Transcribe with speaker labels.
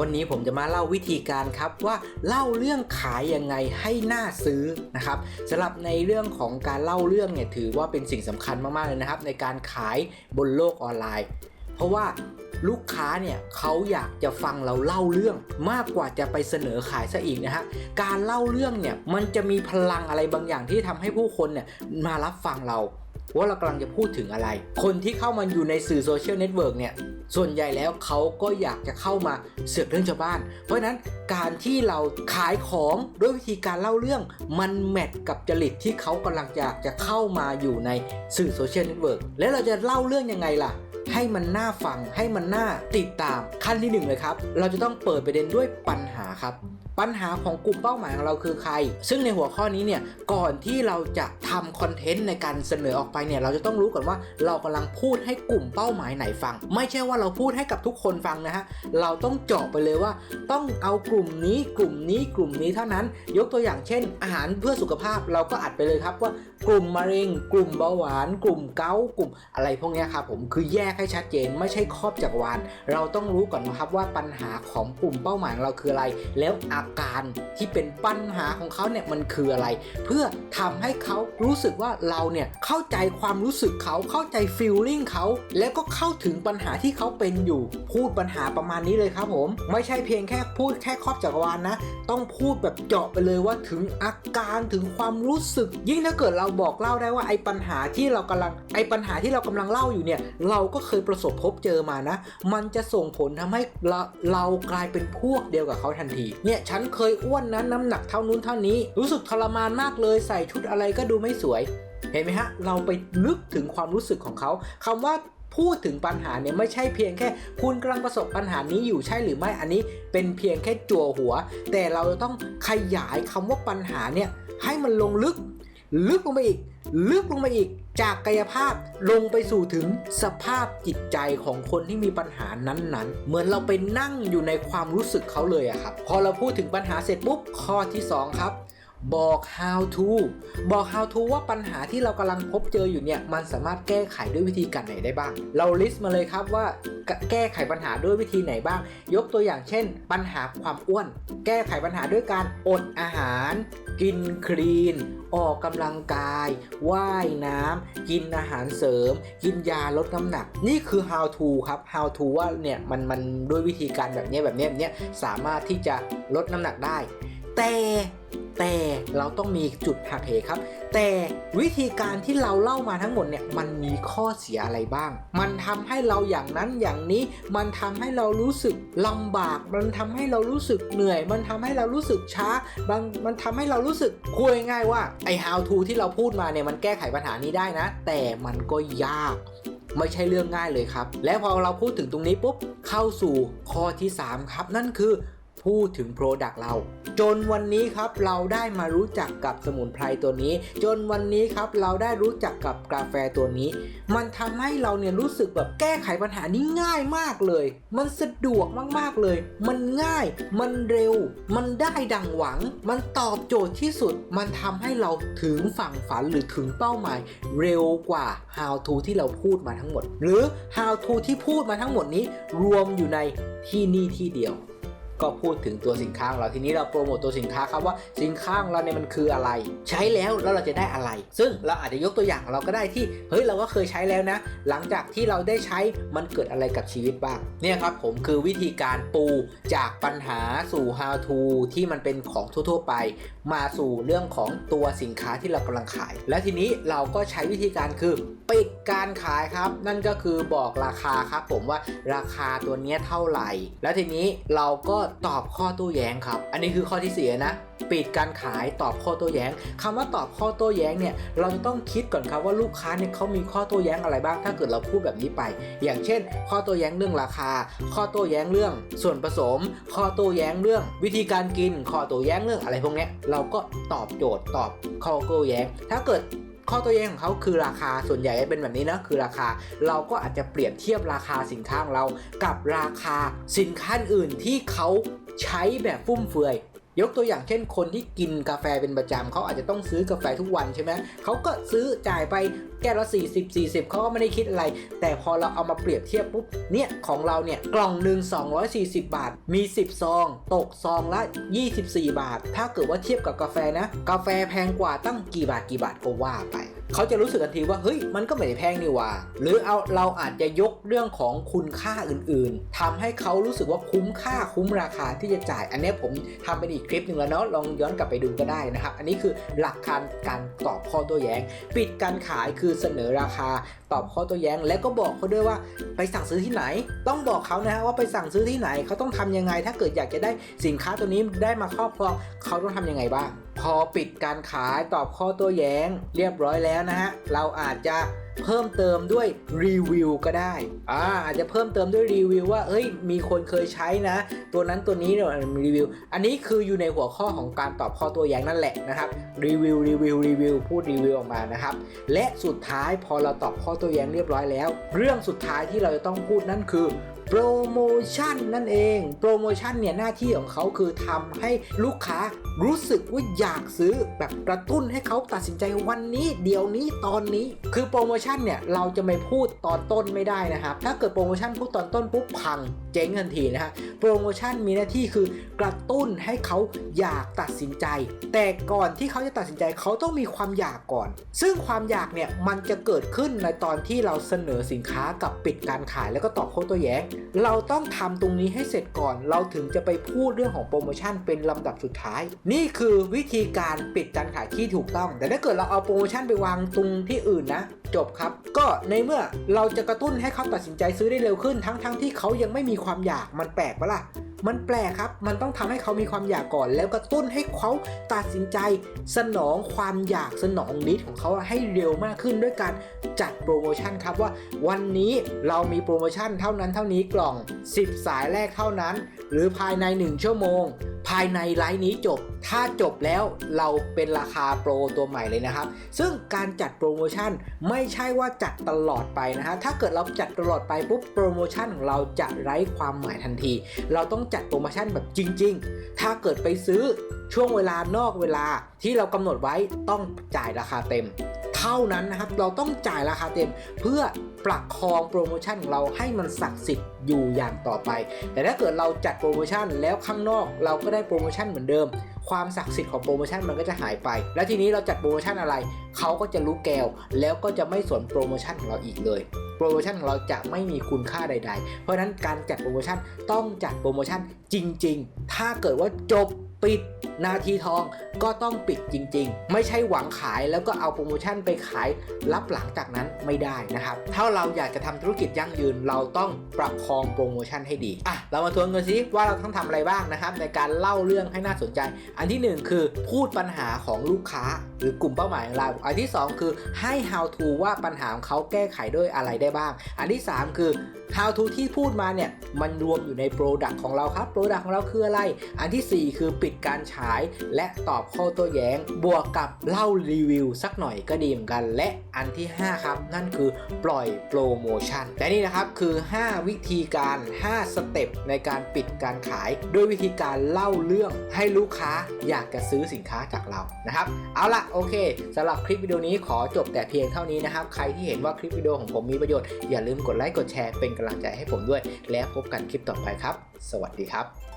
Speaker 1: วันนี้ผมจะมาเล่าวิธีการครับว่าเล่าเรื่องขายยังไงให้น่าซื้อนะครับสำหรับในเรื่องของการเล่าเรื่องเนี่ยถือว่าเป็นสิ่งสำคัญมากๆเลยนะครับ ในการขายบนโลกออนไลน์ เพราะว่าลูกค้าเนี่ยเขาอยากจะฟังเราเล่าเรื่องมากกว่าจะไปเสนอขายซะอีกนะฮะการเล่าเรื่องเนี่ยมันจะมีพลังอะไรบางอย่างที่ทำให้ผู้คนเนี่ยมารับฟังเรา ว่าเรากำลังจะพูดถึงอะไร คนที่เข้ามาอยู่ในสื่อโซเชียลเน็ตเวิร์กเนี่ย ส่วนใหญ่แล้วเขาก็อยากจะเข้ามาเสือกเรื่องชาวบ้าน เพราะฉะนั้นการที่เราขายของด้วยวิธีการเล่าเรื่อง มันแมทกับจริตที่เขากำลังจะจะเข้ามาอยู่ในสื่อโซเชียลเน็ตเวิร์กแล้วเราจะเล่าเรื่องยังไงล่ะให้มันน่าฟังให้มันน่าติดตามขั้นที่หนึ่งเลยครับ เราจะต้องเปิดประเด็นด้วยปัญหาครับ ปัญหาของกลุ่มเป้าหมายของเราคือใคร ซึ่งในหัวข้อนี้เนี่ย ก่อนที่เราจะทำคอนเทนต์ในการเสนอออกไปเนี่ย เราจะต้องรู้ก่อนว่าเรากำลังพูดให้กลุ่มเป้าหมายไหนฟัง ไม่ใช่ว่าเราพูดให้กับทุกคนฟังนะฮะ เราต้องเจาะไปเลยว่า ต้องเอากลุ่มนี้ กลุ่มนี้ กลุ่มนี้เท่านั้น ยกตัวอย่างเช่น อาหารเพื่อสุขภาพ เราก็อัดไปเลยครับว่ากลุ่มมะเร็ง กลุ่มเบาหวาน กลุ่มเกากลุ่มอะไรพวกนี้ครับผม คือแยกให้ชัดเจน ไม่ใช่ครอบจักรวาล เราต้องรู้ก่อนนะครับว่าปัญหาของกลุ่มเป้าหมายเราคืออะไร แล้วอัาการที่เป็นปัญหาของเขาเนี่ยมันคืออะไร เพื่อทำให้เขารู้สึกว่าเราเนี่ยเข้าใจความรู้สึกเขาเข้าใจฟีลลิ่งเขาแล้วก็เข้าถึงปัญหาที่เขาเป็นอยู่ พูดปัญหาประมาณนี้เลยครับผม ไม่ใช่เพียงแค่พูดแค่ครอบจักรวาลนะต้องพูดแบบเจาะไปเลยว่าถึงอาการถึงความรู้สึก ยิ่งถ้าเกิดเราบอกเล่าได้ว่าไอ้ปัญหาที่เรากำลังไอ้ปัญหาที่เรากำลังเล่าอยู่เนี่ยเราก็เคยประสบพบเจอมานะ มันจะส่งผลทำให้เราเรากลายเป็นพวกเดียวกับเขาทันทีเนี่ยฉันเคยอ้วนนะน้ำหนักเท่านู้นเท่านี้ รู้สึกทรมานมากเลยใส่ชุดอะไรก็ดูไม่สวย เห็นไหมฮะ เราไปลึกถึงความรู้สึกของเขาคำว่าพูดถึงปัญหาเนี่ยไม่ใช่เพียงแค่ คุณกำลังประสบปัญหานี้อยู่ใช่หรือไม่อันนี้ เป็นเพียงแค่จั่วหัว แต่เราจะต้องขยายคำว่าปัญหาเนี่ยให้มันลงลึก ลึกลงไปอีก ลึกลงไปอีก จากกายภาพลงไปสู่ถึงสภาพจิตใจของคนที่มีปัญหานั้นๆ เหมือนเราไปนั่งอยู่ในความรู้สึกเขาเลยอะครับ พอเราพูดถึงปัญหาเสร็จปุ๊บข้อที่ 2 ครับ บอก how to บอก how to ว่าปัญหาที่เรากำลังพบเจออยู่เนี่ย มันสามารถแก้ไขด้วยวิธีการไหนได้บ้าง เราลิสต์มาเลยครับว่าแก้ไขปัญหาด้วยวิธีไหนบ้าง ยกตัวอย่างเช่น ปัญหาความอ้วน แก้ไขปัญหาด้วยการอดอาหาร กินคลีน ออกกำลังกาย ว่ายน้ำ กินอาหารเสริม กินยาลดน้ำหนัก นี่คือ how to ครับ how to ว่าเนี่ยมันมันด้วยวิธีการแบบนี้แบบนี้แบบนี้สามารถที่จะลดน้ำหนักได้ แต่ แต่เราต้องมีจุดหักเหครับ แต่วิธีการที่เราเล่ามาทั้งหมดเนี่ยมันมีข้อเสียอะไรบ้าง มันทำให้เราอย่างนั้นอย่างนี้ มันทำให้เรารู้สึกลำบาก มันทำให้เรารู้สึกเหนื่อย มันทำให้เรารู้สึกช้าบางมันทำให้เรารู้สึกคุยง่ายว่าไอ้ how to ที่เราพูดมาเนี่ยมันแก้ไขปัญหานี้ได้นะ แต่มันก็ยากไม่ใช่เรื่องง่ายเลยครับ และพอเราพูดถึงตรงนี้ปุ๊บเข้าสู่ข้อที่ 3 ครับ นั่นคือ พูดถึง Product เรา จนวันนี้ครับเราได้มารู้จักกับสมุนไพรตัวนี้ จนวันนี้ครับเราได้รู้จักกับกาแฟตัวนี้ มันทำให้เราเนี่ยรู้สึกแบบแก้ไขปัญหานี้ง่ายมากเลย มันสะดวกมากๆเลย มันง่าย มันเร็ว มันได้ดังหวัง มันตอบโจทย์ที่สุด มันทำให้เราถึงฝั่งฝันหรือถึงเป้าหมาย เร็วกว่า how to ที่เราพูดมาทั้งหมด หรือ how to ที่พูดมาทั้งหมดนี้รวมอยู่ในที่นี่ที่เดียว ก็พูดถึงตัวสินค้าของเราทีนี้เราโปรโมตตัวสินค้าครับว่าสินค้าของเราเนี่ยมันคืออะไร ใช้แล้วแล้วเราจะได้อะไร ซึ่งเราอาจจะยกตัวอย่างเราก็ได้ที่เฮ้ยเราก็เคยใช้แล้วนะ หลังจากที่เราได้ใช้มันเกิดอะไรกับชีวิตบ้างเนี่ยครับผมคือวิธีการปูจากปัญหาสู่ how to ที่มันเป็นของทั่ว ๆ ไป มาสู่เรื่องของตัวสินค้าที่เรากำลังขาย และทีนี้เราก็ใช้วิธีการคือปิดการขายครับ นั่นก็คือบอกราคาครับผมว่าราคาตัวนี้เท่าไหร่ แล้วทีนี้เราก็ตอบข้อโต้แย้งครับ อันนี้คือข้อที่เสียนะ ปิดการขายตอบข้อโต้แย้งคำว่าตอบข้อโต้แย้งเนี่ยเราจะต้องคิดก่อนครับว่าลูกค้าเนี่ยเขามีข้อโต้แย้งอะไรบ้างถ้าเกิดเราพูดแบบนี้ไป อย่างเช่น ข้อโต้แย้งเรื่องราคา ข้อโต้แย้งเรื่อง ส่วนผสม ข้อโต้แย้งเรื่อง วิธีการกิน ข้อโต้แย้งเรื่องอะไรพวกนี้เราก็ตอบโจทย์ตอบข้อโต้แย้ง ถ้าเกิด ข้อตัวแย้งของเขาคือราคาส่วนใหญ่จะเป็นแบบนี้นะคือราคา เราก็อาจจะเปรียบเทียบราคาสินค้าของเรา กับราคาสินค้าอื่นที่เขาใช้แบบฟุ่มเฟือย ยกตัวอย่างเช่นคนที่กินกาแฟเป็นประจำเขาอาจจะต้องซื้อกาแฟทุกวันใช่ไหมเขาก็ซื้อจ่ายไปแก้วละ 40 40เขาก็ไม่ได้คิดอะไร แต่พอเราเอามาเปรียบเทียบปุ๊บเนี่ยของเราเนี่ยกล่องหนึ่ง240 บาท มี 10 ซอง ตกซองละ 24 บาท ถ้าเกิดว่าเทียบกับกาแฟนะ กาแฟแพงกว่าตั้งกี่บาทกี่บาทก็ว่าไปเขาจะรู้สึกทันทีว่าเฮ้ยมันก็ไม่ได้แพงนี่ว่า หรือเอาเราอาจจะยกเรื่องของคุณค่าอื่นๆทำให้เขารู้สึกว่าคุ้มค่าคุ้มราคาที่จะจ่าย อันนี้ผมทำเป็นอีกคลิปหนึ่งแล้วเนาะลองย้อนกลับไปดูก็ได้นะครับ อันนี้คือหลักการการตอบข้อโต้แย้ง ปิดการขายคือเสนอราคาตอบข้อโต้แย้ง แล้วก็บอกเขาด้วยว่าไปสั่งซื้อที่ไหน ต้องบอกเขานะฮะว่าไปสั่งซื้อที่ไหนเขาต้องทำยังไง ถ้าเกิดอยากจะได้สินค้าตัวนี้ได้มาครอบครองเขาต้องทำยังไงบ้าง พอปิดการขายตอบข้อโต้แย้ง เรียบร้อยแล้วนะฮะเราอาจจะเพิ่มเติมด้วยรีวิวก็ได้อ่าอาจจะเพิ่มเติมด้วยรีวิวว่าเอ้ยมีคนเคยใช้นะ ตัวนั้นตัวนี้เนี่ยมีรีวิว อันนี้คืออยู่ในหัวข้อของการตอบข้อโตัวแย้งนั่นแหละนะครับรีวิวรีวิวรีวิวพูดรีวิวออกมานะครับและสุดท้ายพอเราตอบข้อโตัวแย้งเรียบร้อยแล้ว เรื่องสุดท้ายที่เราจะต้องพูดนั่นคือ โปรโมชั่นนั่นเอง โปรโมชั่นเนี่ยหน้าที่ของเขาคือทำให้ลูกค้ารู้สึกว่าอยากซื้อแบบกระตุ้นให้เขาตัดสินใจวันนี้เดี๋ยวนี้ตอนนี้ คือโปรโมชั่นเนี่ยเราจะไม่พูดตอนต้นไม่ได้นะครับ ถ้าเกิดโปรโมชั่นพูดตอนต้นปุ๊บพัง เจ๊งทันทีนะฮะโปรโมชั่นมีหน้าที่คือกระตุ้นให้เขาอยากตัดสินใจ แต่ก่อนที่เขาจะตัดสินใจเขาต้องมีความอยากก่อน ซึ่งความอยากเนี่ยมันจะเกิดขึ้นในตอนที่เราเสนอสินค้ากับปิดการขายแล้วก็ตอบโค้ตัวแย้ง เราต้องทำตรงนี้ให้เสร็จก่อน เราถึงจะไปพูดเรื่องของโปรโมชั่นเป็นลำดับสุดท้าย นี่คือวิธีการปิดการขายที่ถูกต้อง แต่ถ้าเกิดเราเอาโปรโมชั่นไปวางตรงที่อื่นนะ จบครับ ก็ในเมื่อเราจะกระตุ้นให้เขาตัดสินใจซื้อได้เร็วขึ้น ทั้งๆทที่เขายังไม่มีความอยากมันแปลกปะล่ะมันแปลกครับ มันต้องทำให้เขามีความอยากก่อน แล้วกระตุ้นให้เขาตัดสินใจ สนองความอยากสนองนิดของเขาให้เร็วมากขึ้นด้วยการจัดโปรโมชั่นครับว่า วันนี้เรามีโปรโมชั่นเท่านั้นเท่านี้กล่อง 10 สายแรกเท่านั้น หรือภายใน 1 ชั่วโมง ภายในไลฟ์นี้จบ ถ้าจบแล้วเราเป็นราคาโปรตัวใหม่เลยนะครับ ซึ่งการจัดโปรโมชั่นไม่ใช่ว่าจัดตลอดไปนะฮะถ้าเกิดเราจัดตลอดไปปุ๊บโปรโมชั่นของเราจะไร้ความหมายทันที เราต้องจัดโปรโมชั่นแบบจริง ๆ ถ้าเกิดไปซื้อช่วงเวลานอกเวลาที่เรากำหนดไว้ต้องจ่ายราคาเต็ม เท่านั้นนะครับเราต้องจ่ายราคาเต็ม เพื่อประคองโปรโมชั่นของเราให้มันศักดิ์สิทธิ์อยู่อย่างต่อไป แต่ถ้าเกิดเราจัดโปรโมชั่นแล้วข้างนอกเราก็ได้โปรโมชั่นเหมือนเดิม ความศักดิ์สิทธิ์ของโปรโมชั่นมันก็จะหายไป และทีนี้เราจัดโปรโมชั่นอะไร เขาก็จะรู้แกวแล้วก็จะไม่สนโปรโมชั่นของเราอีกเลยโปรโมชั่นของเราจะไม่มีคุณค่าใด ๆ เพราะฉะนั้นการจัดโปรโมชั่นต้องจัดโปรโมชั่นจริง ๆ ถ้าเกิดว่าจบปิด นาทีทองก็ต้องปิดจริง ๆ ไม่ใช่หวังขายแล้วก็เอาโปรโมชั่นไปขายรับหลังจากนั้นไม่ได้นะครับ ถ้าเราอยากจะทำธุรกิจยั่งยืนเราต้องประคองโปรโมชั่นให้ดีอะเรามาทวนกันซิว่าเราต้องทำอะไรบ้างนะครับ ในการเล่าเรื่องให้น่าสนใจ อันที่หนึ่งคือพูดปัญหาของลูกค้า หรือกลุ่มเป้าหมายของเรา อันที่สองคือให้ how to ว่าปัญหาของเขาแก้ไขด้วยอะไรได้บ้าง อันที่สามคือ how to ที่พูดมาเนี่ย มันรวมอยู่ใน Product ของเราครับ Product ของเราคืออะไร อันทีสี่ 4 คือปิดการฉายและตอบข้อโต้แย้ง บวกกับเล่ารีวิวสักหน่อยก็ดีเหมือนกัน และอันที่ 5 ครับ นั่นคือปล่อยโปรโมชั่นและนี่นะครับคือ 5 วิธีการ 5 สเต็ปในการปิดการขายด้วยวิธีการเล่าเรื่องให้ลูกค้าอยากจะซื้อสินค้าจากเรานะครับ เอาละโอเคสำหรับคลิปวิดีโอนี้ขอจบแต่เพียงเท่านี้นะครับ ใครที่เห็นว่าคลิปวิดีโอของผมมีประโยชน์อย่าลืมกดไลค์กดแชร์เป็นกำลังใจให้ผมด้วย แล้วพบกันคลิปต่อไปครับ สวัสดีครับ